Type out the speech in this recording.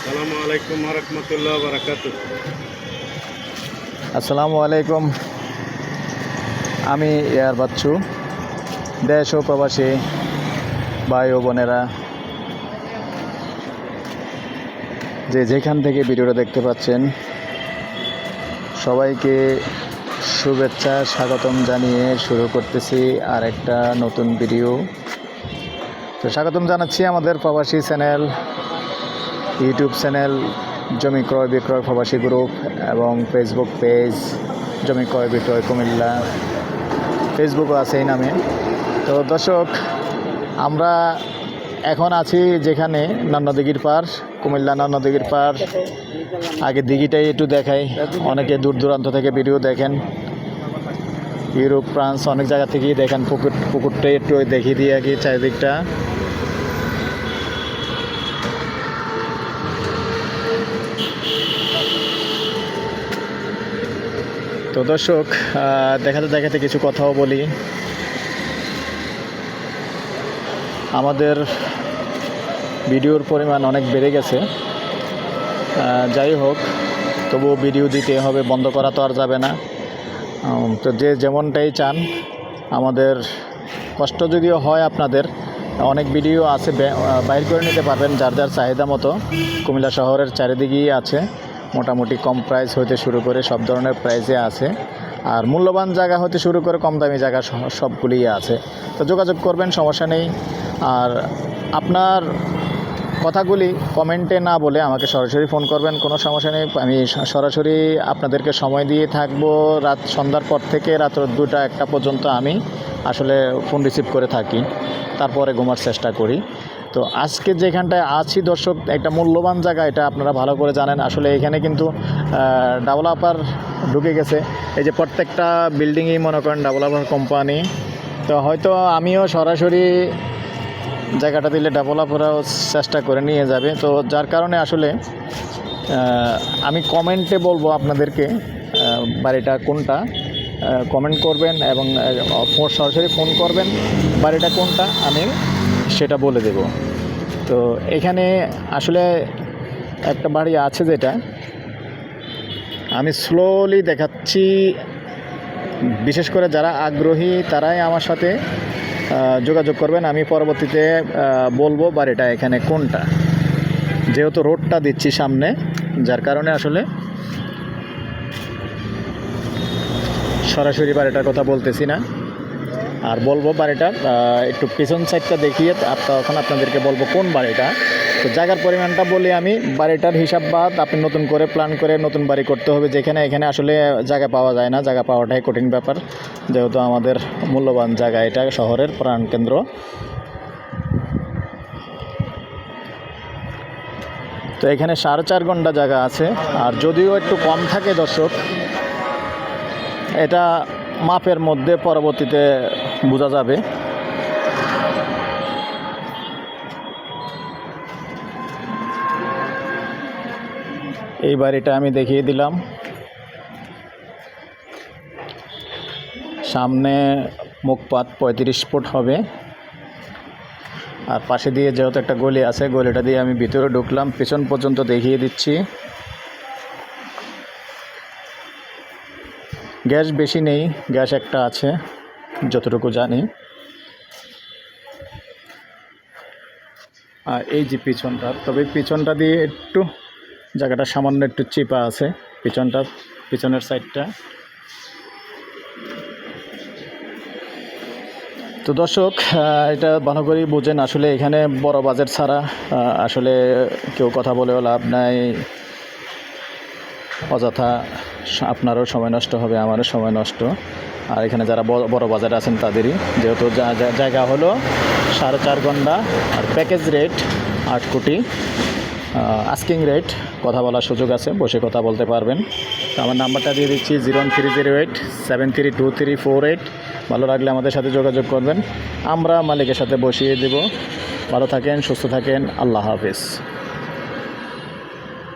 আসসালামু আলাইকুম রহমতুল্লাহ বারাকাতু আসসালামু আলাইকুম। আমি এয়ার বাচ্চু। দেশ ও প্রবাসী ভাই ও বোনেরা। যে যেখান থেকে ভিডিওটা দেখতে পাচ্ছেন, সবাইকে শুভেচ্ছা, স্বাগতম জানিয়ে শুরু করতেছি আর একটা নতুন ভিডিও। তো স্বাগতম জানাচ্ছি আমাদের প্রবাসী চ্যানেল ইউটিউব চ্যানেল জমি ক্রয় বিক্রয় প্রবাসী গ্রুপ এবং ফেসবুক পেজ জমি ক্রয় বিক্রয় কুমিল্লা। ফেসবুকও আছে এই নামে। তো দর্শক, আমরা এখন আছি যেখানে নন্নদিঘির পার, কুমিল্লা নন্নদিঘির পার। আগে দিঘিটাই একটু দেখাই। অনেকে দূর দূরান্ত থেকে ভিডিও দেখেন। ইউরোপ, ফ্রান্স, অনেক জায়গা থেকেই দেখেন পুকুর পুকুরটাই একটু দেখিয়ে দিয়ে আর কি চারিদিকটা। তো দর্শক দেখাতে দেখাতে কিছু কথাও বলি। আমাদের ভিডিওর পরিমাণ অনেক বেড়ে গেছে। যাই হোক, তবুও ভিডিও দিতে হবে, বন্ধ করা তো আর যাবে না। তো যে যেমনটাই চান, আমাদের কষ্ট যদিও হয় আপনাদের, অনেক ভিডিও আছে বাইর করে নিতে পারবেন, যার যার চাহিদা মতো। কুমিল্লা শহরের চারিদিকেই আছে। মোটামুটি কম প্রাইস হতে শুরু করে সব ধরনের প্রাইসে আছে। আর মূল্যবান জায়গা হতে শুরু করে কম দামি জায়গা সবগুলিই আছে। তো যোগাযোগ করবেন, সমস্যা নেই। আর আপনার কথাগুলি কমেন্টে না বলে আমাকে সরাসরি ফোন করবেন, কোনো সমস্যা নেই। আমি সরাসরি আপনাদেরকে সময় দিয়ে থাকব। রাত, সন্ধ্যার পর থেকে রাত দুটা একটা পর্যন্ত আমি আসলে ফোন রিসিভ করে থাকি। তারপরে ঘুমার চেষ্টা করি। তো আজকে যেখানটায় আছি দর্শক, একটা মূল্যবান জায়গা এটা আপনারা ভালো করে জানেন। আসলে এখানে কিন্তু ডেভেলপার ঢুকে গেছে। এই যে প্রত্যেকটা বিল্ডিংই মনে করেন ডেভেলপার কোম্পানি তো হয়তো আমিও সরাসরি জায়গাটা দিলে ডেভেলপাররাও চেষ্টা করে নিয়ে যাবে। তো যার কারণে আসলে আমি কমেন্টে বলব আপনাদেরকে বাড়িটা কোনটা কমেন্ট করবেন এবং সরাসরি ফোন করবেন বাড়িটা কোনটা, আমি সেটা বলে দেব। তো এখানে আসলে একটা বাড়ি আছে যেটা। আমি স্লোলি দেখাচ্ছি। বিশেষ করে যারা আগ্রহী, তারাই আমার সাথে যোগাযোগ করবেন। আমি পরবর্তীতে বলব বাড়িটা এখানে কোনটা। যেহেতু রোডটা দিচ্ছি সামনে, যার কারণে আসলে সরাসরি বাড়িটার কথা বলতেছি না। আর বলব বাড়িটার আহ, একটু পিছন সাইডটা দেখিয়ে তখন আপনাদেরকে বলব কোন বাড়িটা। তো জায়গার পরিমাণটা বলি আমি বাড়িটার হিসাব বাদ আপনি নতুন করে প্ল্যান করে নতুন বাড়ি করতে হবে যেখানে এখানে আসলে জায়গা পাওয়া যায় না জায়গা পাওয়াটাই কঠিন ব্যাপার। যেহেতু আমাদের মূল্যবান জায়গা এটা শহরের প্রাণকেন্দ্র তো এখানে সাড়ে চার ঘণ্টা জায়গা আছে আর যদিও একটু কম থাকে দর্শক এটা মাপের মধ্যে পরবর্তীতে বোঝা যাবে। এই বাড়িটা আমি দেখিয়ে দিলাম। সামনে মুখপাত পঁয়ত্রিশ ফুট হবে। আর পাশে দিয়ে যেহেতু একটা গলি আছে, গলিটা দিয়ে আমি ভিতরে ঢুকলাম। পেছন পর্যন্ত দেখিয়ে দিচ্ছি। গ্যাস বেশি নেই, গ্যাস একটা আছে। যতটুকু জানি। এই যে পিছনটা, তবে পিছনটা দিয়ে একটু জায়গাটা সামান্য একটু চিপা আছে, পিছনটা, পিছনের সাইডটা। তো দর্শক এটা ভালো করেই বোঝেন, আসলে এখানে বড় বাজেট ছাড়া আসলে কেউ কথা বলেও লাভ নাই। অযথা আপনারও সময় নষ্ট হবে, আমারও সময় নষ্ট। আর এখানে যারা বড় বাজারে আছেন তাদেরই, যেহেতু জায়গা হলো সাড়ে চার ঘণ্টা আর প্যাকেজ রেট আট কোটি। আস্কিং রেট কথা বলার সুযোগ আছে, বসে কথা বলতে পারবেন। তো আমার নাম্বারটা দিয়ে দিচ্ছি, zero three zero eight, seven three two three four eight. ভালো লাগলে আমাদের সাথে যোগাযোগ করবেন। আমরা মালিকের সাথে বসিয়ে দেব। ভালো থাকেন, সুস্থ থাকেন, আল্লাহ হাফিজ।